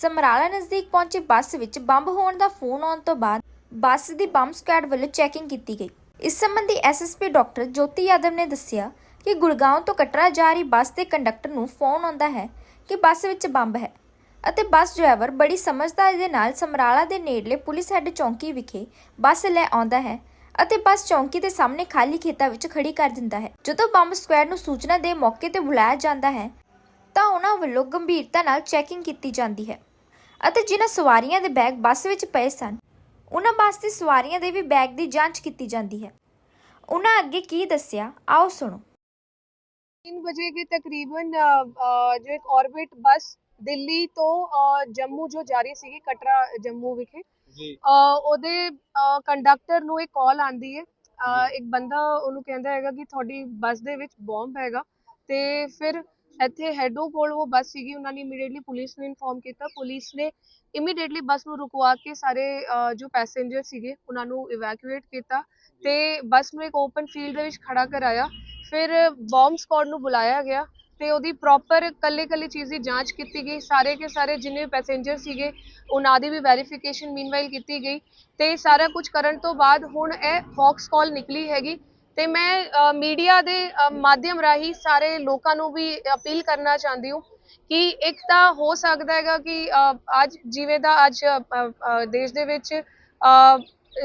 ਸਮਰਾਲਾ ਨਜ਼ਦੀਕ ਪਹੁੰਚੀ ਬੱਸ ਵਿੱਚ ਬੰਬ ਹੋਣ ਦਾ ਫੋਨ ਆਉਣ ਤੋਂ ਬਾਅਦ ਬੱਸ ਦੀ ਬੰਬ ਸਕੁਐਡ ਵੱਲੋਂ ਚੈਕਿੰਗ ਕੀਤੀ ਗਈ। ਇਸ ਸੰਬੰਧੀ ਐਸਐਸਪੀ ਡਾਕਟਰ ਜੋਤੀ ਯਾਦਵ ਨੇ ਦੱਸਿਆ ਕਿ ਗੁੜਗਾਉਂ ਤੋਂ ਕਟਰਾ ਜਾ ਰਹੀ ਬੱਸ ਦੇ ਕੰਡਕਟਰ ਨੂੰ ਫੋਨ ਆਉਂਦਾ ਹੈ ਕਿ ਬੱਸ ਵਿੱਚ ਬੰਬ ਹੈ ਅਤੇ ਬੱਸ ਡਰਾਈਵਰ ਬੜੀ ਸਮਝਦਾਰੀ ਦੇ ਨਾਲ ਸਮਰਾਲਾ ਦੇ ਨੇੜਲੇ ਪੁਲਿਸ ਹੈੱਡ ਚੌਂਕੀ ਵਿਖੇ ਬੱਸ ਲੈ ਆਉਂਦਾ ਹੈ ਅਤੇ ਬੱਸ ਚੌਂਕੀ ਦੇ ਸਾਹਮਣੇ ਖਾਲੀ ਖੇਤਾਂ ਵਿੱਚ ਖੜੀ ਕਰ ਦਿੰਦਾ ਹੈ। ਜਦੋਂ ਬੰਬ ਸਕੁਐਡ ਨੂੰ ਸੂਚਨਾ ਦੇ ਮੌਕੇ ਤੇ ਬੁਲਾਇਆ ਜਾਂਦਾ ਹੈ ਤਾਂ ਉਹਨਾਂ ਵੱਲੋਂ ਗੰਭੀਰਤਾ ਨਾਲ ਚੈਕਿੰਗ ਕੀਤੀ ਜਾਂਦੀ ਹੈ। ਅਤੇ ਜਿਨ੍ਹਾਂ ਸਵਾਰੀਆਂ ਦੇ ਬੈਗ ਬੱਸ ਵਿੱਚ ਪਏ ਸਨ ਉਹਨਾਂ ਬੱਸ ਦੀ ਸਵਾਰੀਆਂ ਦੇ ਵੀ ਬੈਗ ਦੀ ਜਾਂਚ ਕੀਤੀ ਜਾਂਦੀ ਹੈ ਉਹਨਾਂ ਅੱਗੇ ਕੀ ਦੱਸਿਆ ਆਓ ਸੁਣੋ तीन बजे के तकरीबन अ, अ, जो एक ऑर्बिट बस ਦਿੱਲੀ ਤੋਂ ਅ, ਜੰਮੂ ਜੋ ਜਾ ਰਹੀ ਸੀਗੀ ਕਟਰਾ ਜੰਮੂ ਵਿਖੇ ਜੀ ਅ, ਉਹਦੇ ਕੰਡਕਟਰ ਨੂੰ ਇੱਕ ਕਾਲ ਆਂਦੀ ਹੈ ਅ, ਇੱਕ ਬੰਦਾ ਉਹਨੂੰ ਕਹਿੰਦਾ ਹੈਗਾ ਕਿ ਤੁਹਾਡੀ ਬੱਸ ਦੇ ਵਿੱਚ ਬੰਬ ਹੈਗਾ ਤੇ ਫਿਰ ਇੱਥੇ ਹੈਡੋ ਕੋਲ ਉਹ ਬੱਸ ਸੀਗੀ ਉਹਨਾਂ ਨੇ ਇਮੀਡੀਏਟਲੀ ਪੁਲਿਸ ਨੂੰ ਇਨਫੋਰਮ ਕੀਤਾ। ਪੁਲਿਸ ਨੇ ਇਮੀਡੀਏਟਲੀ ਬੱਸ ਨੂੰ ਰੁਕਵਾ ਕੇ ਸਾਰੇ ਅ, ਜੋ ਪੈਸੇਂਜਰ ਸੀਗੇ ਉਹਨਾਂ ਨੂੰ ਇਵੈਕੂਏਟ ਕੀਤਾ ਤੇ ਬੱਸ ਨੂੰ ਇੱਕ ਓਪਨ ਫੀਲਡ ਦੇ ਵਿੱਚ ਖੜਾ ਕਰਾਇਆ। ਫਿਰ ਬੰਬ ਸquad ਨੂੰ ਬੁਲਾਇਆ ਗਿਆ ਤੇ ਉਹਦੀ ਪ੍ਰੋਪਰ ਕੱਲੇ ਕੱਲੇ ਚੀਜ਼ ਦੀ ਜਾਂਚ ਕੀਤੀ ਗਈ। ਸਾਰੇ ਕੇ ਸਾਰੇ ਜਿੰਨੇ ਪੈਸੇਂਜਰ ਸੀਗੇ ਉਹਨਾਂ ਦੀ ਵੀ ਵੈਰੀਫਿਕੇਸ਼ਨ ਮੀਨਵਾਈਲ ਕੀਤੀ ਗਈ ਤੇ ਸਾਰਾ ਕੁਝ ਕਰਨ ਤੋਂ ਬਾਅਦ ਹੁਣ ਇਹ ਫੌਕਸ ਕਾਲ ਨਿਕਲੀ ਹੈਗੀ। ਤੇ ਮੈਂ ਮੀਡੀਆ ਦੇ ਮਾਧਿਅਮ ਰਾਹੀਂ ਸਾਰੇ ਲੋਕਾਂ ਨੂੰ ਵੀ ਅਪੀਲ ਕਰਨਾ ਚਾਹੁੰਦੀ ਹਾਂ ਕਿ ਇੱਕ ਤਾਂ ਹੋ ਸਕਦਾ ਹੈਗਾ ਕਿ ਅੱਜ ਜਿਵੇਂ ਦਾ ਅੱਜ ਦੇਸ਼ ਦੇ ਵਿੱਚ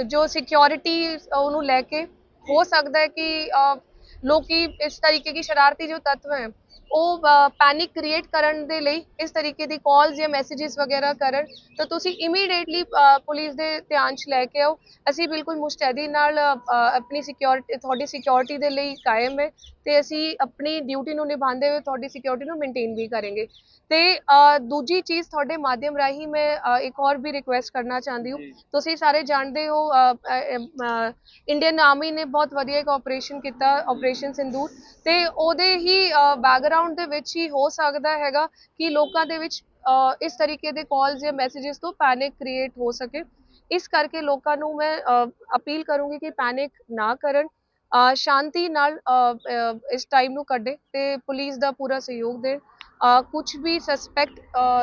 ਜੋ ਸਿਕਿਉਰਿਟੀ ਉਹਨੂੰ ਲੈ ਕੇ ਹੋ ਸਕਦਾ ਹੈ ਕਿ ਅ, ਲੋਕੀ ਇਸ ਤਰੀਕੇ ਦੀ ਸ਼ਰਾਰਤੀ ਜੋ ਤੱਤਵ ਹੈ ਉਹ ਪੈਨਿਕ ਕ੍ਰੀਏਟ ਕਰਨ ਦੇ ਲਈ ਇਸ ਤਰੀਕੇ ਦੀ ਕਾਲਸ ਜਾਂ ਮੈਸੇजेस ਵਗੈਰਾ ਕਰਨ। ਤਾਂ ਤੁਸੀਂ ਇਮੀਡੀਏਟਲੀ ਪੁਲਿਸ ਦੇ ਧਿਆਨ 'ਚ ਲੈ ਕੇ ਆਓ। ਅਸੀਂ ਬਿਲਕੁਲ ਮੁਸਤੈਦੀ ਨਾਲ ਆਪਣੀ ਸਿਕਿਉਰਿਟੀ ਤੁਹਾਡੀ ਸਿਕਿਉਰਿਟੀ ਦੇ ਲਈ ਕਾਇਮ ਹੈ ਤੇ ਅਸੀਂ ਆਪਣੀ ਡਿਊਟੀ ਨੂੰ ਨਿਭਾਉਂਦੇ ਹੋਏ ਤੁਹਾਡੀ ਸਿਕਿਉਰਿਟੀ ਨੂੰ ਮੇਨਟੇਨ ਵੀ ਕਰਾਂਗੇ। ਤੇ ਦੂਜੀ ਚੀਜ਼ ਤੁਹਾਡੇ ਮਾਧਿਅਮ ਰਾਹੀਂ ਮੈਂ ਇੱਕ ਹੋਰ ਵੀ ਰਿਕੁਐਸਟ ਕਰਨਾ ਚਾਹੁੰਦੀ ਹਾਂ। ਤੁਸੀਂ ਸਾਰੇ ਜਾਣਦੇ ਹੋ ਇੰਡੀਅਨ ਆਰਮੀ ਨੇ ਬਹੁਤ ਵਧੀਆ ਇੱਕ ਆਪਰੇਸ਼ਨ ਕੀਤਾ ਆਪਰੇਸ਼ਨ ਸਿੰਦੂਰ। ਤੇ ਉਹਦੇ ਹੀ ਬੈਕਗ੍ਰਾਉਂਡ ਦੇ ਵਿੱਚ ਹੀ ਹੋ ਸਕਦਾ ਹੈਗਾ ਕਿ ਲੋਕਾਂ ਦੇ ਵਿੱਚ ਇਸ ਤਰੀਕੇ ਦੇ ਕਾਲਸ ਜਾਂ ਮੈਸੇजेस ਤੋਂ ਪੈਨਿਕ ਕ੍ਰੀਏਟ ਹੋ ਸਕੇ। ਇਸ ਕਰਕੇ ਲੋਕਾਂ ਨੂੰ ਮੈਂ ਅਪੀਲ ਕਰੂੰਗੀ ਕਿ ਪੈਨਿਕ ਨਾ ਕਰਨ ਸ਼ਾਂਤੀ ਨਾਲ ਇਸ ਟਾਈਮ ਨੂੰ ਕੱਢੇ ਤੇ ਪੁਲਿਸ ਦਾ ਪੂਰਾ ਸਹਿਯੋਗ ਦੇਣ। ਕੁਝ ਵੀ ਸਸਪੈਕਟ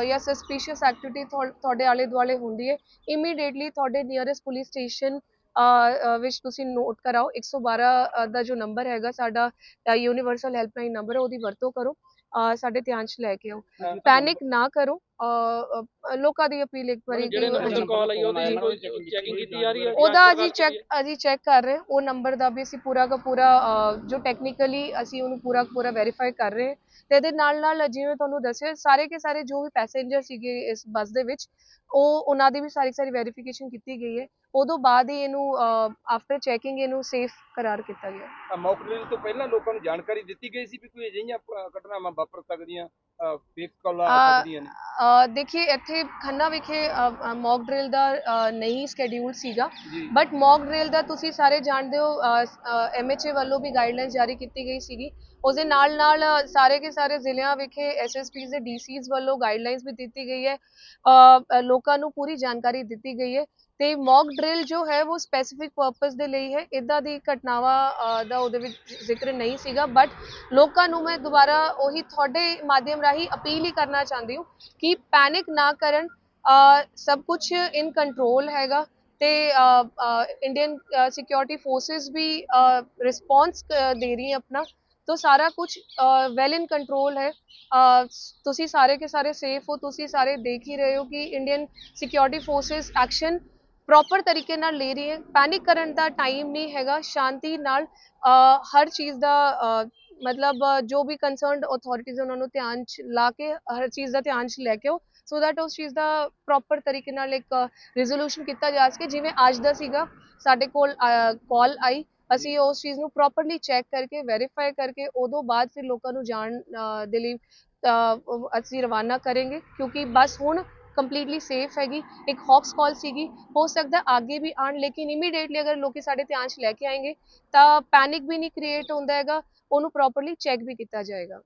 ਜਾਂ ਸਸਪੀਸ਼ੀਅਸ ਐਕਟੀਵਿਟੀ ਤੁਹਾਡੇ ਆਲੇ ਦੁਆਲੇ ਹੁੰਦੀ ਹੈ ਇਮੀਡੀਏਟਲੀ ਤੁਹਾਡੇ ਨੀਅਰੈਸਟ ਪੁਲਿਸ ਸਟੇਸ਼ਨ ਵਿੱਚ ਤੁਸੀਂ ਨੋਟ ਕਰਾਓ। 112 ਅ, ਦਾ ਜੋ ਨੰਬਰ ਹੈਗਾ ਸਾਡਾ ਯੂਨੀਵਰਸਲ ਹੈਲਪਲਾਈਨ ਨੰਬਰ ਹੈ ਉਹਦੀ ਵਰਤੋਂ ਕਰੋ। ਸਾਡੇ ਧਿਆਨ 'ਚ ਲੈ ਕੇ ਆਓ। ਪੈਨਿਕ ਨਾ ਕਰੋ। ਲੋਕਾਂ ਦੀ ਅਪੀਲ ਇੱਕ ਵਾਰੀ ਜਿਹੜੇ ਹਾਂਜੀ। ਤੋਂ ਕਾਲ ਆਈ ਉਹਦੀ ਕੋਈ ਚੈਕਿੰਗ ਕੀਤੀ ਜਾ ਰਹੀ ਹੈ? ਉਹਦਾ ਅਸੀਂ ਚੈੱਕ ਅਸੀਂ ਚੈੱਕ ਕਰ ਰਹੇ ਹਾਂ। ਉਹ ਨੰਬਰ ਦਾ ਵੀ ਅਸੀਂ ਪੂਰਾ ਦਾ ਪੂਰਾ ਜੋ ਟੈਕਨੀਕਲੀ ਅਸੀਂ ਉਹਨੂੰ ਪੂਰਾ ਪੂਰਾ ਵੈਰੀਫਾਈ ਕਰ ਰਹੇ ਹਾਂ। ਤੇ ਇਹਦੇ ਨਾਲ ਨਾਲ ਜਿਵੇਂ ਤੁਹਾਨੂੰ ਦੱਸਿਆ ਸਾਰੇ ਕੇ ਸਾਰੇ ਜੋ ਵੀ ਪੈਸੇਂਜਰ ਸੀਗੇ ਇਸ ਬੱਸ ਦੇ ਵਿੱਚ ਉਹ ਉਹਨਾਂ ਦੀ ਵੀ ਸਾਰੀ ਸਾਰੀ ਵੈਰੀਫਿਕੇਸ਼ਨ ਕੀਤੀ ਗਈ ਹੈ। ਉਦੋਂ ਬਾਅਦ ਹੀ ਇਹਨੂੰ ਆਫਟਰ ਚੈਕਿੰਗ ਇਹਨੂੰ ਸੇਫ ਕਰਾਰ ਕੀਤਾ ਗਿਆ। ਮੌਕ ਡਰਿਲ ਤੋਂ ਪਹਿਲਾਂ ਲੋਕਾਂ ਨੂੰ ਜਾਣਕਾਰੀ ਦਿੱਤੀ ਗਈ ਸੀ ਵੀ ਕੋਈ ਅਜਿਹੀਆਂ ਘਟਨਾਵਾਂ ਵਾਪਰ ਸਕਦੀਆਂ ਫੇਕ ਕਾਲਾਂ ਆ ਅ, ਸਕਦੀਆਂ ਨੇ? ਅ, ਦੇਖੀਏ ਇੱਥੇ ਖੰਨਾ ਵਿਖੇ ਮੌਕ ਡਰਿਲ ਦਾ ਨਹੀਂ ਸਕੇਡਿਊਲ ਸੀਗਾ। ਬਟ ਮੌਕ ਡਰਿਲ ਦਾ ਤੁਸੀਂ ਸਾਰੇ ਜਾਣਦੇ ਹੋ ਐਮਐਚਏ ਵੱਲੋਂ ਵੀ ਗਾਈਡਲਾਈਨ ਜਾਰੀ ਕੀਤੀ ਗਈ ਸੀਗੀ। ਉਸ ਦੇ ਨਾਲ ਨਾਲ ਸਾਰੇ ਕੇ ਸਾਰੇ ਜ਼ਿਲ੍ਹਿਆਂ ਵਿਖੇ ਐਸਐਸਪੀਜ਼ ਦੇ ਡੀਸੀਜ਼ ਵੱਲੋਂ ਗਾਈਡਲਾਈਨਸ ਵੀ ਦਿੱਤੀ ਗਈ ਹੈ। ਲੋਕਾਂ ਨੂੰ ਪੂਰੀ ਜਾਣਕਾਰੀ ਦਿੱਤੀ ਗਈ ਹੈ। ਤੇ ਮੌਕ ਡਰਿਲ ਜੋ ਹੈ ਉਹ ਸਪੈਸੀਫਿਕ ਪਰਪਸ ਦੇ ਲਈ ਹੈ। ਇਦਾਂ ਦੀ ਘਟਨਾਵਾਂ ਦਾ ਉਹਦੇ ਵਿੱਚ ਜ਼ਿਕਰ ਨਹੀਂ ਸੀਗਾ ਬਟ ਲੋਕਾਂ ਨੂੰ ਮੈਂ ਦੁਬਾਰਾ ਉਹੀ ਤੁਹਾਡੇ ਮਾਧਿਅਮ ਰਾਹੀਂ ਅਪੀਲ ਹੀ ਕਰਨਾ ਚਾਹੁੰਦੀ ਹਾਂ ਕਿ ਪੈਨਿਕ ਨਾ ਕਰਨ। ਸਭ ਕੁਝ ਇਨ ਕੰਟਰੋਲ ਹੈਗਾ ਤੇ ਇੰਡੀਅਨ ਸਿਕਿਉਰਿਟੀ ਫੋਰਸਿਸ ਵੀ ਰਿਸਪੌਂਸ ਦੇ ਰਹੀ ਹੈ ਆਪਣਾ। ਤੋ ਸਾਰਾ ਕੁਝ ਵੈਲ ਇਨ ਕੰਟਰੋਲ ਹੈ। ਤੁਸੀਂ ਸਾਰੇ ਕੇ ਸਾਰੇ ਸੇਫ ਹੋ, ਤੁਸੀਂ ਸਾਰੇ ਦੇਖ ਹੀ ਰਹੇ ਹੋ ਕਿ Indian security forces action proper ਤਰੀਕੇ ਨਾਲ ਲੈ ਰਹੀ ਹੈ। ਪੈਨਿਕ ਕਰਨ ਦਾ ਟਾਈਮ ਨਹੀਂ ਹੈਗਾ। ਸ਼ਾਂਤੀ ਨਾਲ ਹਰ ਚੀਜ਼ ਦਾ ਮਤਲਬ, ਜੋ ਵੀ ਕੰਸਰਨਡ ਅਥਾਰਟੀਜ਼ ਉਹਨਾਂ ਨੂੰ ਧਿਆਨ ਚ ਲਾ ਕੇ, ਹਰ ਚੀਜ਼ ਦਾ ਧਿਆਨ ਚ ਲੈ ਕੇ ਆਓ। ਸੋ ਦੈਟ ਉਸ ਚੀਜ਼ ਦਾ ਪ੍ਰੋਪਰ ਤਰੀਕੇ ਨਾਲ ਇੱਕ ਰੈਜ਼ੋਲੂਸ਼ਨ ਕੀਤਾ ਜਾ ਸਕੇ। ਜਿਵੇਂ ਅੱਜ ਦਾ ਸੀਗਾ, ਸਾਡੇ ਕੋਲ ਕਾਲ ਆਈ। ਅਸੀਂ ਉਸ ਚੀਜ਼ ਨੂੰ ਪ੍ਰੋਪਰਲੀ ਚੈੱਕ ਕਰਕੇ ਵੈਰੀਫਾਈ ਕਰਕੇ, ਉਦੋਂ ਬਾਅਦ ਫਿਰ ਲੋਕਾਂ ਨੂੰ ਜਾਣ ਦੇ ਲਈ ਅਸੀਂ ਰਵਾਨਾ ਕਰਾਂਗੇ। ਕਿਉਂਕਿ ਬਸ ਹੁਣ ਕੰਪਲੀਟਲੀ ਸੇਫ ਹੈਗੀ, ਇੱਕ ਹੌਕਸ ਕਾਲ ਸੀਗੀ, ਹੋ ਸਕਦਾ ਅੱਗੇ ਵੀ ਆਣ ਲੇਕਿਨ ਇਮੀਡੀਏਟਲੀ ਅਗਰ ਲੋਕੀ ਸਾਡੇ ਧਿਆਨ 'ਚ ਲੈ ਕੇ ਆਏਗੇ, ਤਾਂ ਪੈਨਿਕ ਵੀ ਨਹੀਂ ਕ੍ਰੀਏਟ ਹੁੰਦਾ ਹੈਗਾ, ਉਹਨੂੰ ਪ੍ਰੋਪਰਲੀ ਚੈੱਕ ਵੀ ਕੀਤਾ ਜਾਏਗਾ।